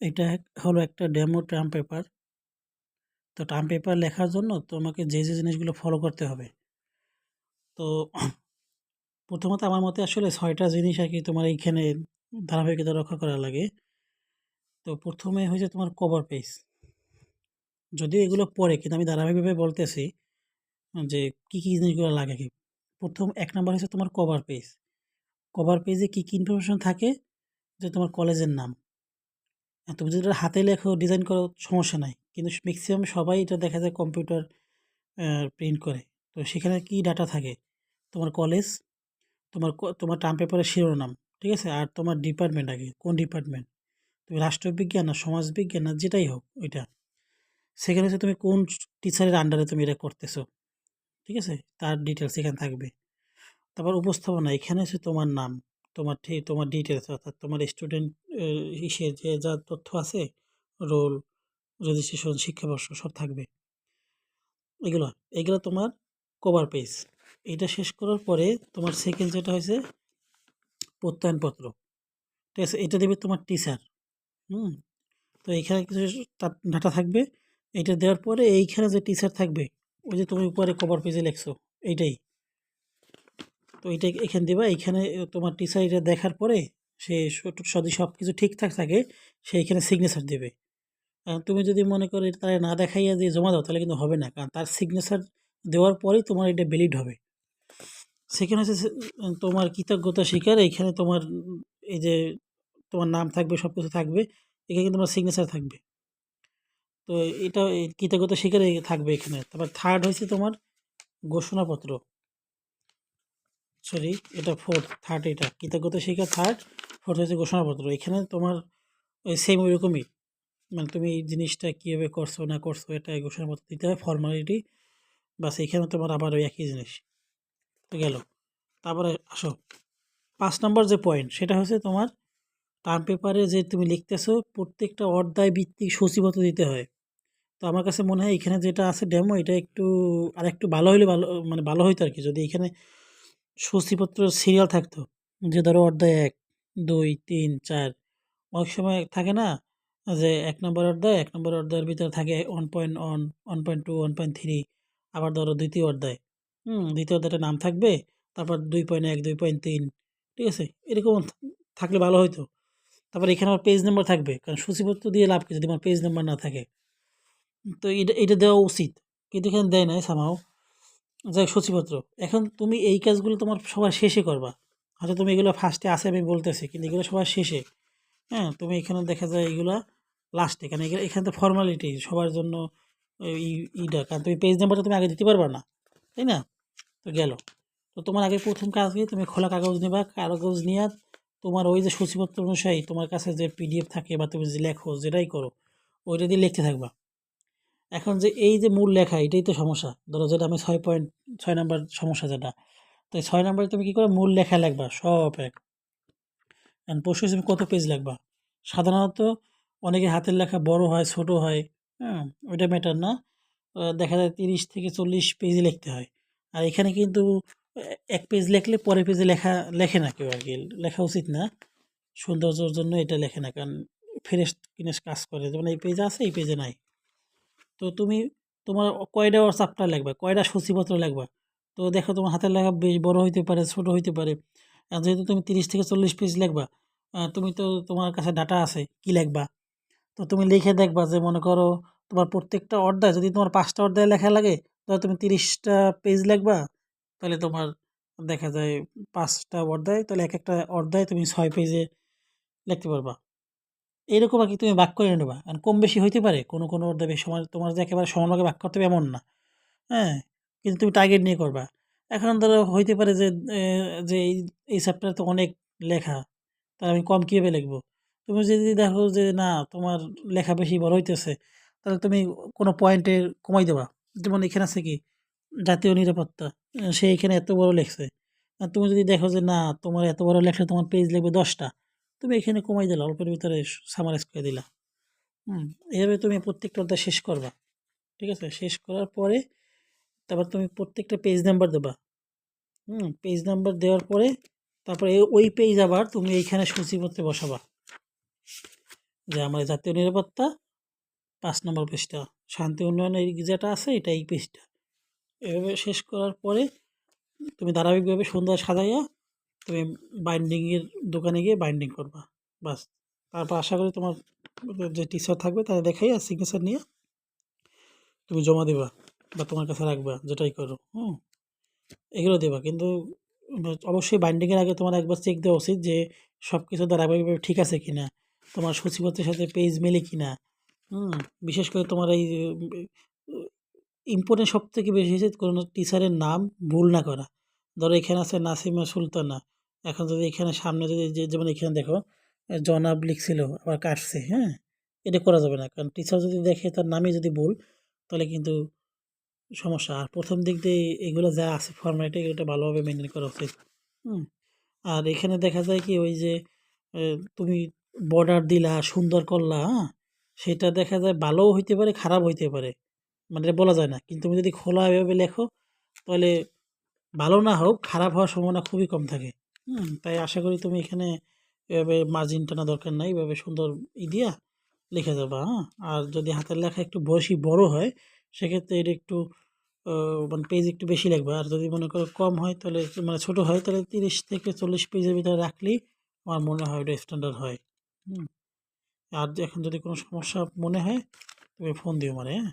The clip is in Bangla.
এটা হলো একটা ডেমো টার্ম পেপার। তো টার্ম পেপার লেখার জন্য তোমাকে যে যে জিনিসগুলো ফলো করতে হবে। তো প্রথমত আমার মতে আসলে ছয়টা জিনিস আর কি তোমার এইখানে ধারাবাহিকতা রক্ষা করা লাগে। তো প্রথমে হয়েছে তোমার কভার পেজ যদিও এগুলো পরে কিন্তু আমি ধারাবাহিকভাবে বলতেছি যে কী কী জিনিসগুলো লাগে কি। প্রথম এক নাম্বার হচ্ছে তোমার কভার পেজ কভার পেজে কী কী ইনফরমেশন থাকে? যে তোমার কলেজের নাম। তুমি যদি হাতে লেখো ডিজাইন করো, সমস্যা নাই। কিন্তু ম্যাক্সিমাম সবাই এটা দেখা যায় কম্পিউটার প্রিন্ট করে। তো সেখানে কি ডাটা থাকে? তোমার কলেজ তোমার তোমার টার্ম পেপারের শিরোনাম, ঠিক আছে? আর তোমার ডিপার্টমেন্ট আগে, কোন ডিপার্টমেন্ট তুমি রাষ্ট্রবিজ্ঞান না সমাজবিজ্ঞান না যেটাই হোক ওইটা। সেখানে হচ্ছে তুমি কোন টিচারের আন্ডারে তুমি এটা করতেছো, ঠিক আছে? তার ডিটেলস এখানে থাকবে। তারপর উপস্থাপনা, এখানে হচ্ছে তোমার নাম। তোমার ঠিক তোমার ডিটেলস অর্থাৎ তোমার স্টুডেন্ট ইসে যে যা তথ্য আছে রোল রেজিস্ট্রেশন শিক্ষাবর্ষ, সব থাকবে। এগুলো এগুলো তোমার কভার পেজ এটা শেষ করার পরে তোমার সেকেন্ড যেটা হয়েছে, প্রত্যয়নপত্র। ঠিক আছে, এটা দেবে তোমার টিচার হুম, তো এইখানে কিছু ডাটা থাকবে। এটা দেওয়ার পরে এইখানে যে টিচার থাকবে, ওই যে তুমি উপরে কভার পেজে লেখছো, এইটাই। তো এটা এখানে দেবা এখানে তোমার টিচার এটা দেখার পরে সে যদি সব কিছু ঠিকঠাক থাকে সে এখানে সিগনেচার দেবে। তুমি যদি মনে করো তারা না দেখাইয়া দিয়ে জমা দাও, তাহলে কিন্তু হবে না, কারণ তার সিগনেচার দেওয়ার পরেই তোমার এটা ভ্যালিড হবে। সেখানে হচ্ছে তোমার কৃতজ্ঞতা স্বীকার, এইখানে তোমার এই যে তোমার নাম থাকবে সব কিছু থাকবে, এখানে কিন্তু তোমার সিগনেচার থাকবে। তো এটা কৃতজ্ঞতা স্বীকার থাকবে এখানে। তারপর থার্ড হয়েছে তোমার ঘোষণাপত্র। সরি, এটা ফোর্থ থার্ড এটা। কৃতজ্ঞতা শিক্ষা থার্ড ফোর্থ হচ্ছে ঘোষণাপত্র। এখানে তোমার ওই সেম ওইরকমই। মানে তুমি এই জিনিসটা কীভাবে করছ, না করছ, এটা ঘোষণাপত্র দিতে হবে ফর্মালিটি বাস এখানে তোমার আবার ওই একই জিনিস। তো গেল। তারপরে আসো। পাঁচ নম্বর যে পয়েন্ট সেটা হচ্ছে তোমার টার্ম পেপারে যে তুমি লিখতেছো, প্রত্যেকটা অধ্যায় ভিত্তিক সূচিপত্র দিতে হয়। তো আমার কাছে মনে হয় এখানে যেটা আছে ডেমো এটা একটু আর একটু ভালো হইলে ভালো মানে ভালো হইতো আর কি যদি এখানে সূচিপত্র সিরিয়াল থাকতো। যে ধরো অধ্যায় এক, দুই, তিন, চার। অনেক সময় থাকে না যে এক নম্বর অধ্যায় এক নম্বর অধ্যায়ের ভিতরে থাকে one point one one point two one point three আবার ধরো দ্বিতীয় অধ্যায় হুম, দ্বিতীয় অধ্যায়টা নাম থাকবে, তারপর দুই পয়েন্ট এক, দুই পয়েন্ট তিন, ঠিক আছে? এরকম থাকলে ভালো হইতো। তারপর এখানে আমার পেজ নাম্বার থাকবে, কারণ সূচিপত্র দিয়ে লাভ কি? যদি আমার পেজ নাম্বার না থাকে। তো এটা এটা দেওয়া উচিত। কিন্তু এখানে দেয় নাই সামাও যাই সূচিপত্র এখন তুমি এই কাজগুলো তোমার সবার শেষে করবা। হয়তো তুমি এগুলো ফার্স্টে আসে আমি বলতেছি, কিন্তু এগুলো সবার শেষে। হ্যাঁ তুমি এখানে দেখা যায় এগুলা লাস্টে কারণ এখানে এখানে তো ফর্মালিটি সবার জন্য ইটা, কারণ তুমি পেজ নাম্বারটা তুমি আগে দিতে পারবা না, তাই না? তো গেল। তো তোমার আগে প্রথম কাজ কি, তুমি খোলা কাগজ নেবা, কাগজ নিয়ে তোমার ওই যে সূচিপত্র অনুযায়ী তোমার কাছে যে পিডিএফ থাকে বা তুমি যে লেখো, যেটাই করো, ওইটা দিয়ে লিখতে থাকবা। এখন যে এই যে মূল লেখা, এটাই তো সমস্যা। ধরো যেটা আমি ছয় পয়েন্ট ছয় নাম্বার সমস্যা যেটা। তো এই ছয় নাম্বারে তুমি কী করে মূল লেখা লাগবা সব এক। এখন প্রশ্ন হিসেবে কত পেজ লাগবা সাধারণত অনেকে হাতের লেখা বড় হয়, ছোট হয় হ্যাঁ ওইটা ম্যাটার না। দেখা যায় তিরিশ থেকে চল্লিশ পেজ লিখতে হয়। আর এখানে কিন্তু এক পেজ লিখলে পরের পেজে লেখা, লেখে না কেউ আর কি। লেখা উচিত না। সৌন্দর্যের জন্য এটা লেখে না। কারণ ফ্রেশ ফিনিশ কাজ করে। যেমন এই পেজে আছে, এই পেজে নাই। তো তুমি তোমার কয়টা চ্যাপ্টার লাগবে? কয়টা সূচিপত্র লাগবে? তো দেখো তোমার হাতের লেখা বেশ বড় হইতে পারে, ছোট হইতে পারে। আর যেহেতু তুমি তিরিশ থেকে চল্লিশ পেজ লিখবা তুমি তো তোমার কাছে ডাটা আছে, কি লিখবা? তো তুমি লিখে দেখবা যে মনে করো তোমার প্রত্যেকটা অধ্যায়, যদি তোমার পাঁচটা অধ্যায় লেখা লাগে, তাহলে তুমি তিরিশটা পেজ লিখবা। তাহলে তোমার দেখা যায় পাঁচটা অধ্যায়, তাহলে এক একটা অধ্যায় তুমি ছয় পেজে লিখতে পারবা। এইরকম আর কি তুমি ভাগ করে নেবা। কারণ কম বেশি হইতে পারে, কোনো কোনো দেবে সময় তোমার যে একেবারে সমানভাগে ভাগ করতে হবে এমন না। হ্যাঁ? কিন্তু তুমি টার্গেট নিয়ে করবা। এখন ধরো হইতে পারে যে যে এই এই চ্যাপ্টারে তো অনেক লেখা, তাহলে আমি কম কীভাবে লিখব? তুমি যদি দেখো যে না, তোমার লেখা বেশি বড় হইতেছে, তাহলে তুমি কোনো পয়েন্টে কমাই দেবা। যেমন এখানে আছে কি, জাতীয় নিরাপত্তা, সে এখানে এত বড় লেখছে। আর তুমি যদি দেখো যে না, তোমার এত বড় লেখলে তোমার পেজ লিখবে দশটা। তুমি এখানে কমাই দিলা, অল্পের ভিতরে সামারাইজ করে দিলা। হুম এইভাবে তুমি প্রত্যেকটা অধ্যায় শেষ করবা। ঠিক আছে? শেষ করার পরে তারপর তুমি প্রত্যেকটা পেজ নাম্বার দেবা। হুম পেজ নাম্বার দেওয়ার পরে তারপরে ওই পেজ আবার তুমি এইখানে সূচিপত্রে বসাবা। যে আমার জাতীয় নিরাপত্তা, পাঁচ নম্বর পেজটা শান্তি উন্নয়নের যেটা আছে, এটা এই পেজটা এভাবে শেষ করার পরে তুমি ধারাবাহিকভাবে সন্ধ্যা সাজাইয়া তুমি বাইন্ডিংয়ের দোকানে গিয়ে বাইন্ডিং করবা, বাস। তারপর আশা করি তোমার যে টিচার থাকবে তাদের দেখাই আর সিগনেচার নিয়ে তুমি জমা দেবা বা তোমার কাছে রাখবা, যেটাই করো, হুম। এগুলো দেবা, কিন্তু অবশ্যই বাইন্ডিংয়ের আগে তোমার একবার চেক দেওয়া উচিত যে সব কিছু ধারাবাহিকভাবে ঠিক আছে কি না তোমার সূচিপত্রের সাথে পেজ মেলে কি না হুম। বিশেষ করে তোমার এই ইম্পর্টেন্ট সব থেকে বেশি হচ্ছে কোনো টিচারের নাম ভুল না করা। ধরো এখানে আছে নাসিমা সুলতানা। এখন যদি এখানে সামনে যদি যেমন এখানে দেখো জনাব লিখছিল, আবার কাটছে হ্যাঁ? এটা করা যাবে না। কারণ টিচার যদি দেখে তার নামই যদি ভুল, তাহলে কিন্তু সমস্যা। আর প্রথম দিক দিয়ে এগুলো যা আছে ফর্ম্যাটে এটা ভালোভাবে মেনটেন করা উচিত। হুম? আর এখানে দেখা যায় কি, ওই যে তুমি বর্ডার দিলা, সুন্দর করলা হ্যাঁ? সেটা দেখা যায় ভালোও হইতে পারে খারাপ হইতে পারে। মানে বলা যায় না। কিন্তু তুমি যদি খোলা এভাবে লেখো, তাহলে ভালো না হোক, খারাপ হওয়ার সম্ভাবনা খুবই কম থাকে। হুম, তাই আশা করি তুমি এখানে এভাবে মার্জিন টানা দরকার নাই, এভাবে সুন্দর ই দিয়া লিখে যাবা হ্যাঁ? আর যদি হাতের লেখা একটু বয়সী বড় হয়, সেক্ষেত্রে এটা একটু মানে পেজ একটু বেশি লাগবে। আর যদি মনে করো কম হয়, তাহলে মানে ছোটো হয়, তাহলে তিরিশ থেকে চল্লিশ পেজের ভিতরে রাখলেই আমার মনে হয় ওটা স্ট্যান্ডার্ড হয়। হুম। আর এখন যদি কোনো সমস্যা মনে হয়, তুমি ফোন দিও মানে হ্যাঁ?